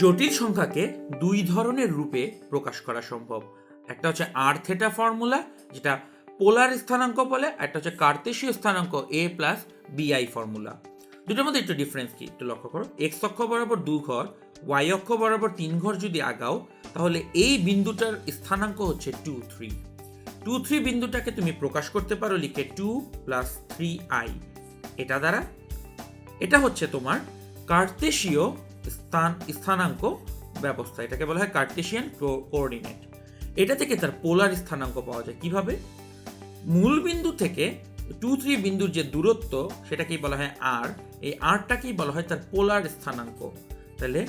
জটিল সংখ্যাকে দুই ধরনের রূপে প্রকাশ করা সম্ভব। একটা হচ্ছে আর থেটা ফর্মুলা যেটা পোলার স্থানাঙ্ক বলে একটা হচ্ছে কার্তেশীয় স্থানাঙ্ক এ প্লাস বিআই ফর্মুলা দুটোর মধ্যে একটু ডিফারেন্স কি? একটু লক্ষ্য করো। এক্স অক্ষ বরাবর দু ঘর ওয়াই অক্ষ বরাবর তিন ঘর যদি আগাও, তাহলে এই বিন্দুটার স্থানাঙ্ক হচ্ছে টু থ্রি টু থ্রি বিন্দুটাকে তুমি প্রকাশ করতে পারো, লিখে টু প্লাস থ্রি আই এটা দ্বারা? এটা হচ্ছে তোমার কার্তেশীয় স্থান, স্থানাঙ্ক ব্যবস্থা, এটাকে বলা হয় কার্টেশিয়ান কোঅর্ডিনেট এটা থেকে তার পোলার স্থানাঙ্ক পাওয়া যায়। কীভাবে? মূল বিন্দু থেকে টু থ্রি বিন্দুর যে দূরত্ব, সেটাকেই বলা হয় আর এই আরটাকেই বলা হয় তার পোলার স্থানাঙ্ক। তাহলে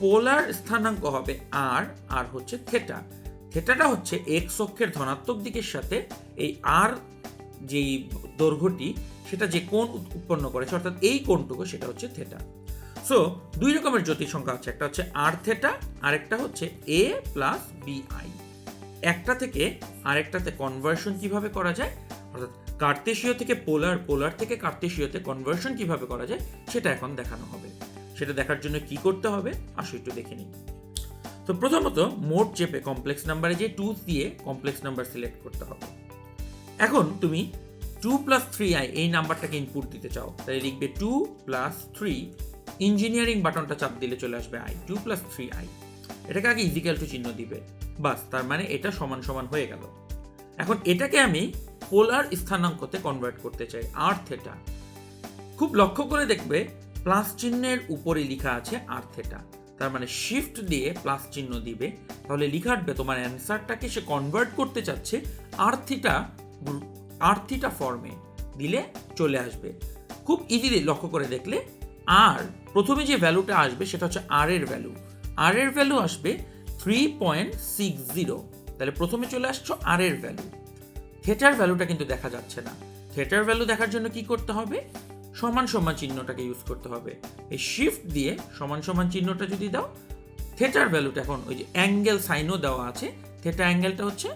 পোলার স্থানাঙ্ক হবে আর আর হচ্ছে থেটা থেটাটা হচ্ছে এক্স অক্ষের ধনাত্মক দিকের সাথে এই আর যেই দৈর্ঘ্যটি, সেটা যে কোণ উৎপন্ন করেছে, অর্থাৎ এই কোণটুকু, সেটা হচ্ছে থেটা সো দুই রকমের জ্যোতি সংখ্যা আছে একটা হচ্ছে আর থেটা আরেকটা হচ্ছে এ প্লাস বিআই একটা থেকে আরেকটাতে কনভার্সন কীভাবে করা যায়? অর্থাৎ কার্তেশীয় থেকে পোলার পোলার থেকে কার্তেশীয়তে কনভার্সন কীভাবে করা যায়? সেটা এখন দেখানো হবে। সেটা দেখার জন্য কি করতে হবে? আসো একটু দেখে নিই। তো প্রথমত, মোট চেপে কমপ্লেক্স নাম্বারে যে টু দিয়ে কমপ্লেক্স নাম্বার সিলেক্ট করতে হবে। এখন তুমি টু প্লাস থ্রি আই এই নাম্বারটাকে ইনপুট দিতে চাও। তাই লিখবে টু প্লাস থ্রি ইঞ্জিনিয়ারিং বাটনটা চাপ দিলে চলে আসবে I two plus three I এটাকে আগে ইজিক্যাল টু চিহ্ন দিবে। বাস, তার মানে এটা সমান সমান হয়ে গেল। এখন এটাকে আমি পোলার স্থানাঙ্কতে কনভার্ট করতে চাই আর থেটা খুব লক্ষ্য করে দেখবে প্লাস চিহ্নের উপরে লেখা আছে আর থেটা তার মানে শিফট দিয়ে প্লাস চিহ্ন দিবে। তাহলে লিখে আসবে, তোমার অ্যান্সারটাকে সে কনভার্ট করতে চাচ্ছে আর থিটা আর থিটা ফর্মে দিলে চলে আসবে। খুব ইজিলি লক্ষ্য করে দেখলে আর প্রথমে যে ভ্যালুটা আসবে সেটা হচ্ছে আর এর ভ্যালু আর এর ভ্যালু আসবে থ্রি পয়েন্ট সিক্স জিরো তাহলে প্রথমে চলে আসছো আর এর ভ্যালু থেটার ভ্যালুটা কিন্তু দেখা যাচ্ছে না। থেটার ভ্যালু দেখার জন্য কি করতে হবে? সমান সমান চিহ্নটাকে ইউজ করতে হবে। এই শিফট দিয়ে সমান সমান চিহ্নটা যদি দাও থেটার ভ্যালুটা এখন ওই যে অ্যাঙ্গেল সাইনও দেওয়া আছে থেটা অ্যাঙ্গেলটা হচ্ছে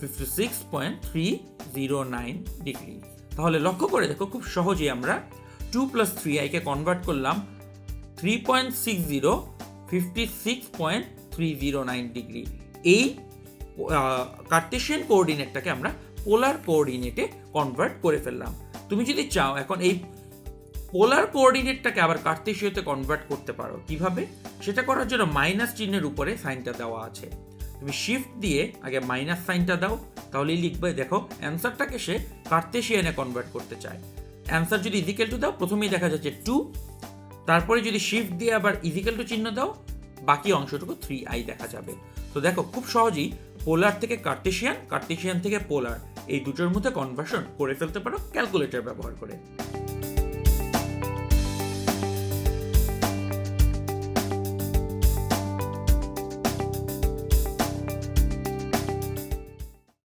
fifty six point three zero nine degree তাহলে লক্ষ্য করে দেখো, খুব সহজেই আমরা টু প্লাস থ্রি আইকে কনভার্ট করলাম three point six zero fifty six point three zero nine degree এই কার্টেশিয়ান কোঅর্ডিনেটটাকে আমরা পোলার কোঅর্ডিনেটে কনভার্ট করে ফেললাম। তুমি যদি চাও, এখন এই পোলার কোঅর্ডিনেটটাকে আবার কার্তেশীয়তে কনভার্ট করতে পারো। কীভাবে? সেটা করার জন্য মাইনাস চিহ্নের উপরে সাইনটা দেওয়া আছে। তুমি শিফট দিয়ে আগে মাইনাস সাইনটা দাও, তাহলেই লিখবে, দেখো অ্যান্সারটাকে সে কার্তেশিয়ানে কনভার্ট করতে চায়। অ্যান্সার যদি ইজিক্যাল টু দাও, প্রথমেই দেখা যাচ্ছে টু তারপরে যদি শিফট দিয়ে আবার ইজিক্যাল টু চিহ্ন দাও, বাকি অংশটুকু থ্রি আই দেখা যাবে। তো দেখো, খুব সহজেই পোলার থেকে কার্টেশিয়ান কার্টেশিয়ান থেকে পোলার এই দুটোর মধ্যে কনভার্সন করে ফেলতে পারো ক্যালকুলেটর ব্যবহার করে।